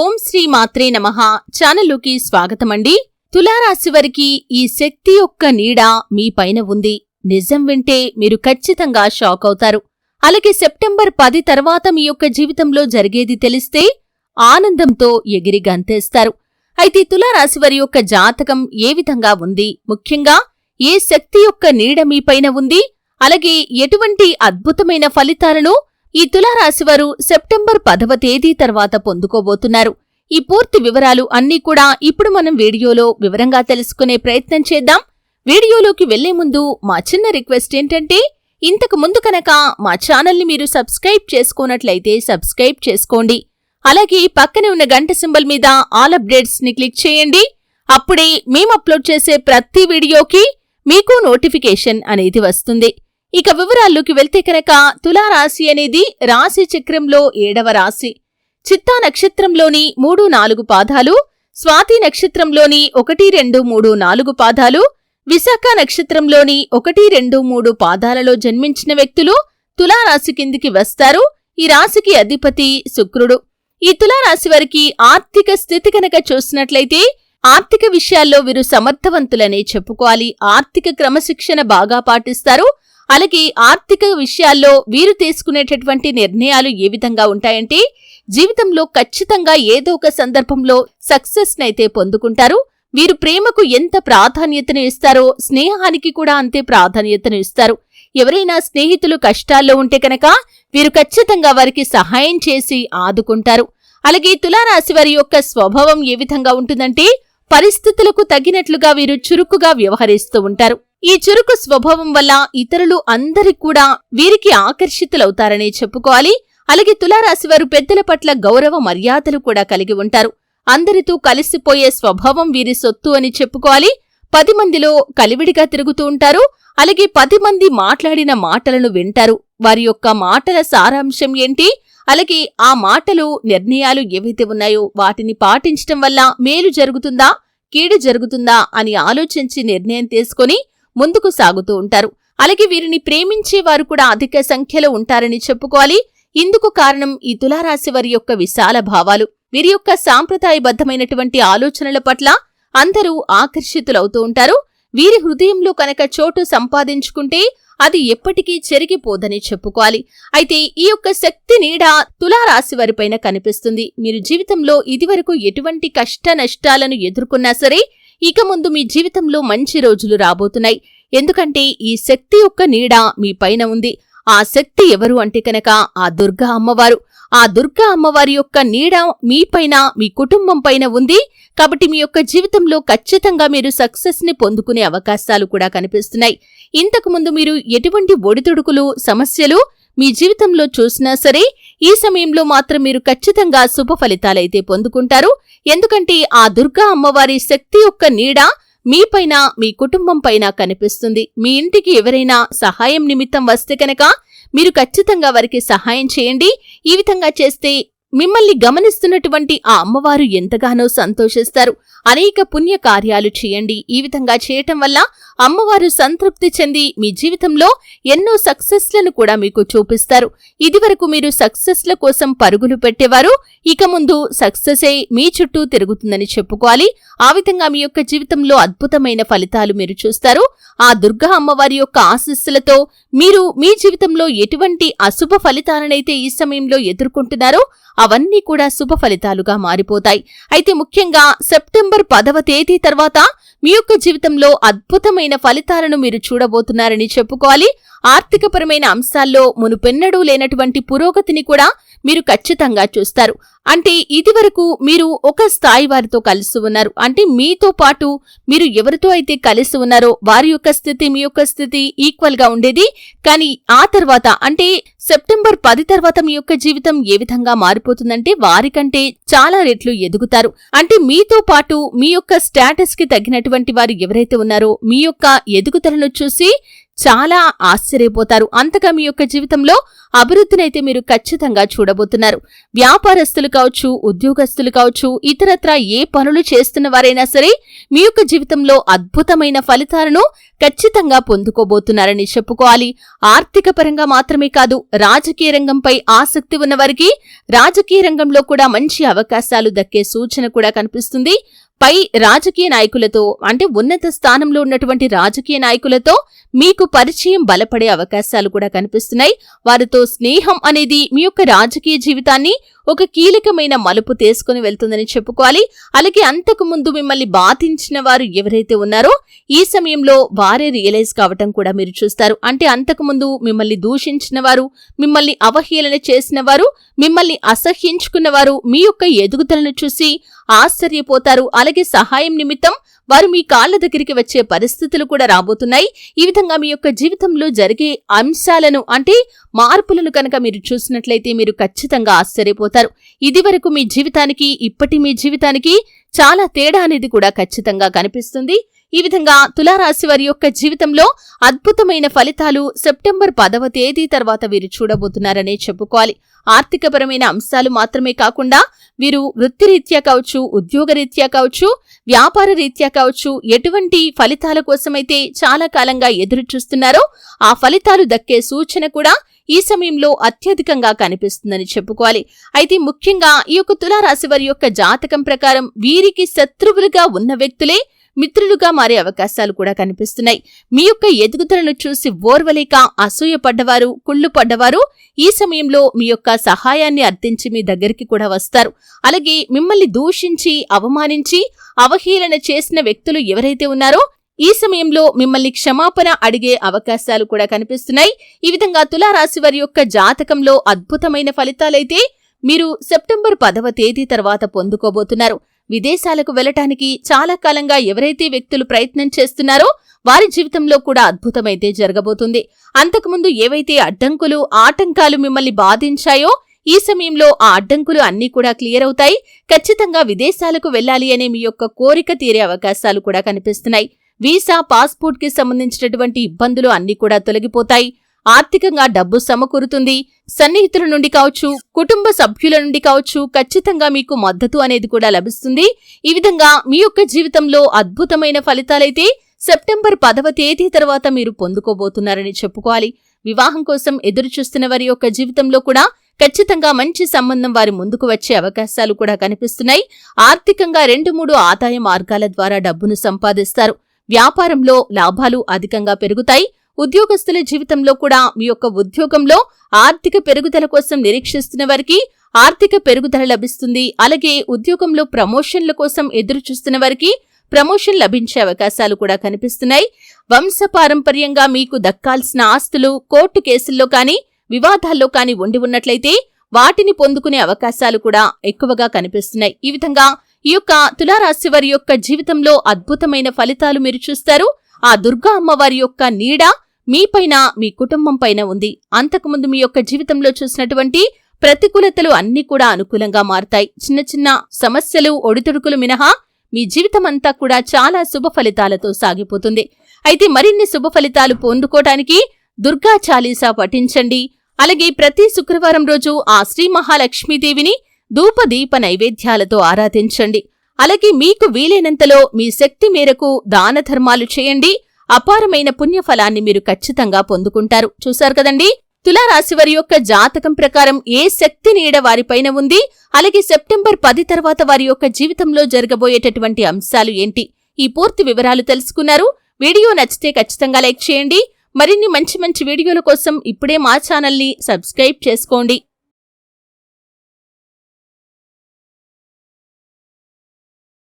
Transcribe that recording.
ఓం శ్రీ మాత్రే నమః. ఛానల్లోకి స్వాగతమండి. తులారాశి వారికి ఈ శక్తి యొక్క నీడ మీ పైన ఉంది. నిజం వింటే మీరు ఖచ్చితంగా షాక్ అవుతారు. అలాగే సెప్టెంబర్ పది తర్వాత మీ యొక్క జీవితంలో జరిగేది తెలిస్తే ఆనందంతో ఎగిరి గంతేస్తారు. అయితే తులారాశి వారి యొక్క జాతకం ఏ విధంగా ఉంది? ముఖ్యంగా ఏ శక్తి యొక్క నీడ మీ పైన ఉంది? అలాగే ఎటువంటి అద్భుతమైన ఫలితాలను ఈ తులారాశివారు సెప్టెంబర్ పదవ తేదీ తర్వాత పొందుకోబోతున్నారు. ఈ పూర్తి వివరాలు అన్నీ కూడా ఇప్పుడు మనం వీడియోలో వివరంగా తెలుసుకునే ప్రయత్నం చేద్దాం. వీడియోలోకి వెళ్ళే ముందు మా చిన్న రిక్వెస్ట్ ఏంటంటే ఇంతకు ముందు కనుక మా ఛానల్ని మీరు సబ్స్క్రైబ్ చేసుకున్నట్లయితే సబ్స్క్రైబ్ చేసుకోండి. అలాగే పక్కనే ఉన్న గంట సింబల్ మీద ఆల్ అప్డేట్స్ని క్లిక్ చేయండి. అప్పుడే మేము అప్లోడ్ చేసే ప్రతి వీడియోకి మీకు నోటిఫికేషన్ అనేది వస్తుంది. ఇక వివరాల్లోకి వెళ్తే కనుక తులారాశి అనేది రాశి చక్రంలో ఏడవ రాశి. చిత్తా నక్షత్రంలోని మూడు నాలుగు పాదాలు స్వాతి నక్షత్రంలోని ఒకటి రెండు మూడు నాలుగు పాదాలు విశాఖ నక్షత్రంలోని ఒకటి రెండు మూడు పాదాలలో జన్మించిన వ్యక్తులు తులారాశి కిందికి వస్తారు. ఈ రాశికి అధిపతి శుక్రుడు. ఈ తులారాశి వారికి ఆర్థిక స్థితి కనుక చూసినట్లయితే ఆర్థిక విషయాల్లో వీరు సమర్థవంతులనే చెప్పుకోవాలి. ఆర్థిక క్రమశిక్షణ బాగా పాటిస్తారు. అలాగే ఆర్థిక విషయాల్లో వీరు తీసుకునేటటువంటి నిర్ణయాలు ఏ విధంగా ఉంటాయంటే జీవితంలో ఖచ్చితంగా ఏదో ఒక సందర్భంలో సక్సెస్ నైతే పొందుకుంటారు. వీరు ప్రేమకు ఎంత ప్రాధాన్యతను ఇస్తారో స్నేహానికి కూడా అంతే ప్రాధాన్యతను ఇస్తారు. ఎవరైనా స్నేహితులు కష్టాల్లో ఉంటే కనుక వీరు ఖచ్చితంగా వారికి సహాయం చేసి ఆదుకుంటారు. అలాగే తులారాశి వారి యొక్క స్వభావం ఏ విధంగా ఉంటుందంటే పరిస్థితులకు తగినట్లుగా వీరు చురుకుగా వ్యవహరిస్తూ ఉంటారు. ఈ చురుకు స్వభావం వల్ల ఇతరులు అందరి కూడా వీరికి ఆకర్షితులవుతారనే చెప్పుకోవాలి. అలాగే తులారాశి వారు పెద్దల పట్ల గౌరవ మర్యాదలు కూడా కలిగి ఉంటారు. అందరితో కలిసిపోయే స్వభావం వీరి సొత్తు అని చెప్పుకోవాలి. పది మందిలో కలివిడిగా తిరుగుతూ ఉంటారు. అలాగే పది మంది మాట్లాడిన మాటలను వింటారు. వారి యొక్క మాటల సారాంశం ఏంటి? అలాగే ఆ మాటలు నిర్ణయాలు ఏవైతే ఉన్నాయో వాటిని పాటించటం వల్ల మేలు జరుగుతుందా కీడు జరుగుతుందా అని ఆలోచించి నిర్ణయం తీసుకొని ముందుకు సాగుతూ ఉంటారు. అలాగే వీరిని ప్రేమించే వారు కూడా అధిక సంఖ్యలో ఉంటారని చెప్పుకోవాలి. ఇందుకు కారణం ఈ తులారాశి వారి యొక్క విశాల భావాలు. వీరి యొక్క సాంప్రదాయబద్ధమైనటువంటి ఆలోచనల పట్ల అందరూ ఆకర్షితులవుతూ ఉంటారు. వీరి హృదయంలో కనుక చోటు సంపాదించుకుంటే అది ఎప్పటికీ చెరిగిపోదని చెప్పుకోవాలి. అయితే ఈ యొక్క శక్తి నీడ తులారాశి వారిపైన కనిపిస్తుంది. మీరు జీవితంలో ఇదివరకు ఎటువంటి కష్ట నష్టాలను ఎదుర్కొన్నా సరే ఇక ముందు మీ జీవితంలో మంచి రోజులు రాబోతున్నాయి. ఎందుకంటే ఈ శక్తి యొక్క నీడ మీ పైన ఉంది. ఆ శక్తి ఎవరు అంటే కనుక ఆ దుర్గా అమ్మవారు. ఆ దుర్గా అమ్మవారి యొక్క నీడ మీపైన మీ కుటుంబం పైన ఉంది. కాబట్టి మీ యొక్క జీవితంలో ఖచ్చితంగా మీరు సక్సెస్ని పొందుకునే అవకాశాలు కూడా కనిపిస్తున్నాయి. ఇంతకు ముందు మీరు ఎటువంటి ఒడిదుడుకులు సమస్యలు మీ జీవితంలో చూసినా సరే ఈ సమయంలో మాత్రం మీరు ఖచ్చితంగా శుభ ఫలితాలైతే పొందుకుంటారు. ఎందుకంటే ఆ దుర్గా అమ్మవారి శక్తి యొక్క నీడ మీపైన మీ కుటుంబం పైన కనిపిస్తుంది. మీ ఇంటికి ఎవరైనా సహాయం నిమిత్తం వస్తే కనుక మీరు ఖచ్చితంగా వారికి సహాయం చేయండి. ఈ విధంగా చేస్తే మిమ్మల్ని గమనిస్తున్నటువంటి ఆ అమ్మవారు ఎంతగానో సంతోషిస్తారు. అనేక పుణ్య కార్యాలు చేయండి. ఈ విధంగా చేయటం వల్ల అమ్మవారు సంతృప్తి చెంది మీ జీవితంలో ఎన్నో సక్సెస్లను కూడా మీకు చూపిస్తారు. ఇదివరకు మీరు సక్సెస్ల కోసం పరుగులు పెట్టేవారు. ఇక ముందు సక్సెసే మీ చుట్టూ తిరుగుతుందని చెప్పుకోవాలి. ఆ విధంగా మీ యొక్క జీవితంలో అద్భుతమైన ఫలితాలు మీరు చూస్తారు. ఆ దుర్గా అమ్మవారి యొక్క ఆశస్సులతో మీరు మీ జీవితంలో ఎటువంటి అశుభ ఫలితాలనైతే ఈ సమయంలో ఎదుర్కొంటున్నారో అవన్నీ కూడా శుభ ఫలితాలుగా మారిపోతాయి. అయితే ముఖ్యంగా సెప్టెంబర్ పదవ తేదీ తర్వాత మీ యొక్క జీవితంలో అద్భుతమైన ఫలితాలను మీరు చూడబోతున్నారని చెప్పుకోవాలి. ఆర్థికపరమైన అంశాల్లో మునుపెన్నడూ లేనటువంటి పురోగతిని కూడా మీరు ఖచ్చితంగా చూస్తారు. అంటే ఇదివరకు మీరు ఒక స్థాయి వారితో కలిసి ఉన్నారు. అంటే మీతో పాటు మీరు ఎవరితో అయితే కలిసి ఉన్నారో వారి యొక్క స్థితి మీ యొక్క స్థితి ఈక్వల్గా ఉండేది. కానీ ఆ తర్వాత అంటే సెప్టెంబర్ పది తర్వాత మీ యొక్క జీవితం ఏ విధంగా మారిపోతుందంటే వారికంటే చాలా రెట్లు ఎదుగుతారు. అంటే మీతో పాటు మీ యొక్క స్టేటస్కి తగినటువంటి వారు ఎవరైతే ఉన్నారో మీ యొక్క ఎదుగుదలను చూసి చాలా ఆశ్చర్యపోతారు. అంతగా మీ యొక్క జీవితంలో అభివృద్ధినైతే మీరు ఖచ్చితంగా చూడబోతున్నారు. వ్యాపారస్తులు కావచ్చు ఉద్యోగస్తులు కావచ్చు ఇతరత్ర ఏ పనులు చేస్తున్న వారైనా సరే మీ యొక్క జీవితంలో అద్భుతమైన ఫలితాలను ఖచ్చితంగా పొందుకోబోతున్నారని చెప్పుకోవాలి. ఆర్థిక పరంగా మాత్రమే కాదు రాజకీయ రంగంపై ఆసక్తి ఉన్నవారికి రాజకీయ రంగంలో కూడా మంచి అవకాశాలు దక్కే సూచన కూడా కనిపిస్తుంది. పై రాజకీయ నాయకులతో అంటే ఉన్నత స్థానంలో ఉన్నటువంటి రాజకీయ నాయకులతో మీకు పరిచయం బలపడే అవకాశాలు కూడా కనిపిస్తున్నాయి. వారితో స్నేహం అనేది మీ యొక్క రాజకీయ జీవితాన్ని ఒక కీలకమైన మలుపు తీసుకుని వెళ్తుందని చెప్పుకోవాలి. అలాగే అంతకు ముందు మిమ్మల్ని బాధించిన వారు ఎవరైతే ఉన్నారో ఈ సమయంలో వారే రియలైజ్ కావటం కూడా మీరు చూస్తారు. అంటే అంతకు ముందు మిమ్మల్ని దూషించిన వారు మిమ్మల్ని అవహేళన చేసిన వారు మిమ్మల్ని అసహ్యించుకున్న వారు మీ యొక్క ఎదుగుదలను చూసి ఆశ్చర్యపోతారు. అలాగే సహాయం నిమిత్తం వారు మీ కాళ్ళ దగ్గరికి వచ్చే పరిస్థితులు కూడా రాబోతున్నాయి. ఈ విధంగా మీ యొక్క జీవితంలో జరిగే అంశాలను అంటే మార్పులను కనుక మీరు చూసినట్లయితే మీరు ఖచ్చితంగా ఆశ్చర్యపోతారు. ఇది వరకు మీ జీవితానికి ఇప్పటి మీ జీవితానికి చాలా తేడా అనేది కూడా ఖచ్చితంగా కనిపిస్తుంది. ఈ విధంగా తులారాశి వారి యొక్క జీవితంలో అద్భుతమైన ఫలితాలు సెప్టెంబర్ పదవ తేదీ తర్వాత వీరు చూడబోతున్నారనే చెప్పుకోవాలి. ఆర్థికపరమైన అంశాలు మాత్రమే కాకుండా వీరు వృత్తిరీత్యా కావచ్చు ఉద్యోగరీత్యా కావచ్చు వ్యాపార రీత్యా కావచ్చు ఎటువంటి ఫలితాల కోసమైతే చాలా కాలంగా ఎదురు చూస్తున్నారో ఆ ఫలితాలు దక్కే సూచన కూడా ఈ సమయంలో అత్యధికంగా కనిపిస్తుందని చెప్పుకోవాలి. అయితే ముఖ్యంగా ఈ యొక్క తులారాశి వారి యొక్క జాతకం ప్రకారం వీరికి శత్రువులుగా ఉన్న వ్యక్తులే మిత్రులుగా మారే అవకాశాలు కూడా కనిపిస్తున్నాయి. మీ యొక్క ఎదుగుదలను చూసి ఓర్వలేక అసూయ పడ్డవారు కుళ్ళు పడ్డవారు ఈ సమయంలో మీ యొక్క సహాయాన్ని అర్థించి మీ దగ్గరికి కూడా వస్తారు. అలాగే మిమ్మల్ని దూషించి అవమానించి అవహేళన చేసిన వ్యక్తులు ఎవరైతే ఉన్నారో ఈ సమయంలో మిమ్మల్ని క్షమాపణ అడిగే అవకాశాలు కూడా కనిపిస్తున్నాయి. ఈ విధంగా తులారాశి వారి యొక్క జాతకంలో అద్భుతమైన ఫలితాలైతే మీరు సెప్టెంబర్ పదవ తేదీ తర్వాత పొందుకోబోతున్నారు. విదేశాలకు వెళ్ళటానికి చాలా కాలంగా ఎవరైతే వ్యక్తులు ప్రయత్నం చేస్తున్నారో వారి జీవితంలో కూడా అద్భుతమైతే జరగబోతుంది. అంతకుముందు ఏవైతే అడ్డంకులు ఆటంకాలు మిమ్మల్ని బాధించాయో ఈ సమయంలో ఆ అడ్డంకులు అన్నీ కూడా క్లియర్ అవుతాయి. ఖచ్చితంగా విదేశాలకు వెళ్ళాలి అనే మీ యొక్క కోరిక తీరే అవకాశాలు కూడా కనిపిస్తున్నాయి. వీసా పాస్పోర్ట్కి సంబంధించినటువంటి ఇబ్బందులు అన్నీ కూడా తొలగిపోతాయి. ఆర్థికంగా డబ్బు సమకూరుతుంది. సన్నిహితుల నుండి కావచ్చు కుటుంబ సభ్యుల నుండి కావచ్చు ఖచ్చితంగా మీకు మద్దతు అనేది కూడా లభిస్తుంది. ఈ విధంగా మీ యొక్క జీవితంలో అద్భుతమైన ఫలితాలైతే సెప్టెంబర్ పదవ తేదీ తర్వాత మీరు పొందుకోబోతున్నారని చెప్పుకోవాలి. వివాహం కోసం ఎదురుచూస్తున్న వారి యొక్క జీవితంలో కూడా ఖచ్చితంగా మంచి సంబంధం వారి ముందుకు వచ్చే అవకాశాలు కూడా కనిపిస్తున్నాయి. ఆర్థికంగా రెండు మూడు ఆదాయ మార్గాల ద్వారా డబ్బును సంపాదిస్తారు. వ్యాపారంలో లాభాలు అధికంగా పెరుగుతాయి. ఉద్యోగస్తుల జీవితంలో కూడా మీ యొక్క ఉద్యోగంలో ఆర్థిక పెరుగుదల కోసం నిరీక్షిస్తున్న వారికి ఆర్థిక పెరుగుదల లభిస్తుంది. అలాగే ఉద్యోగంలో ప్రమోషన్ల కోసం ఎదురు చూస్తున్న వారికి ప్రమోషన్ లభించే అవకాశాలు కూడా కనిపిస్తున్నాయి. వంశపారంపర్యంగా మీకు దక్కాల్సిన ఆస్తులు కోర్టు కేసుల్లో కానీ వివాదాల్లో కానీ ఉండి ఉన్నట్లయితే వాటిని పొందుకునే అవకాశాలు కూడా ఎక్కువగా కనిపిస్తున్నాయి. ఈ విధంగా ఈ యొక్క తులారాశి వారి యొక్క జీవితంలో అద్భుతమైన ఫలితాలు మీరు చూస్తారు. ఆ దుర్గా అమ్మవారి యొక్క నీడ మీపైన మీ కుటుంబం పైన ఉంది. అంతకుముందు మీ యొక్క జీవితంలో చూసినటువంటి ప్రతికూలతలు అన్నీ కూడా అనుకూలంగా మారతాయి. చిన్న చిన్న సమస్యలు ఒడిదుడుకులు మినహా మీ జీవితమంతా కూడా చాలా శుభ ఫలితాలతో సాగిపోతుంది. అయితే మరిన్ని శుభ ఫలితాలు పొందుకోవటానికి దుర్గా చాలీసా పఠించండి. అలాగే ప్రతి శుక్రవారం రోజు ఆ శ్రీ మహాలక్ష్మీదేవిని ధూపదీప నైవేద్యాలతో ఆరాధించండి. అలాగే మీకు వీలైనంతలో మీ శక్తి మేరకు దాన ధర్మాలు చేయండి. అపారమైన పుణ్యఫలాన్ని మీరు ఖచ్చితంగా పొందుకుంటారు. చూశారు కదండి? తులారాశి వారి యొక్క జాతకం ప్రకారం ఏ శక్తి నీడ వారిపైన ఉంది? అలాగే సెప్టెంబర్ పది తర్వాత వారి యొక్క జీవితంలో జరగబోయేటటువంటి అంశాలు ఏంటి? ఈ పూర్తి వివరాలు తెలుసుకున్నారు. వీడియో నచ్చితే ఖచ్చితంగా లైక్ చేయండి. మరిన్ని మంచి మంచి వీడియోల కోసం ఇప్పుడే మా ఛానల్ని సబ్స్క్రైబ్ చేసుకోండి.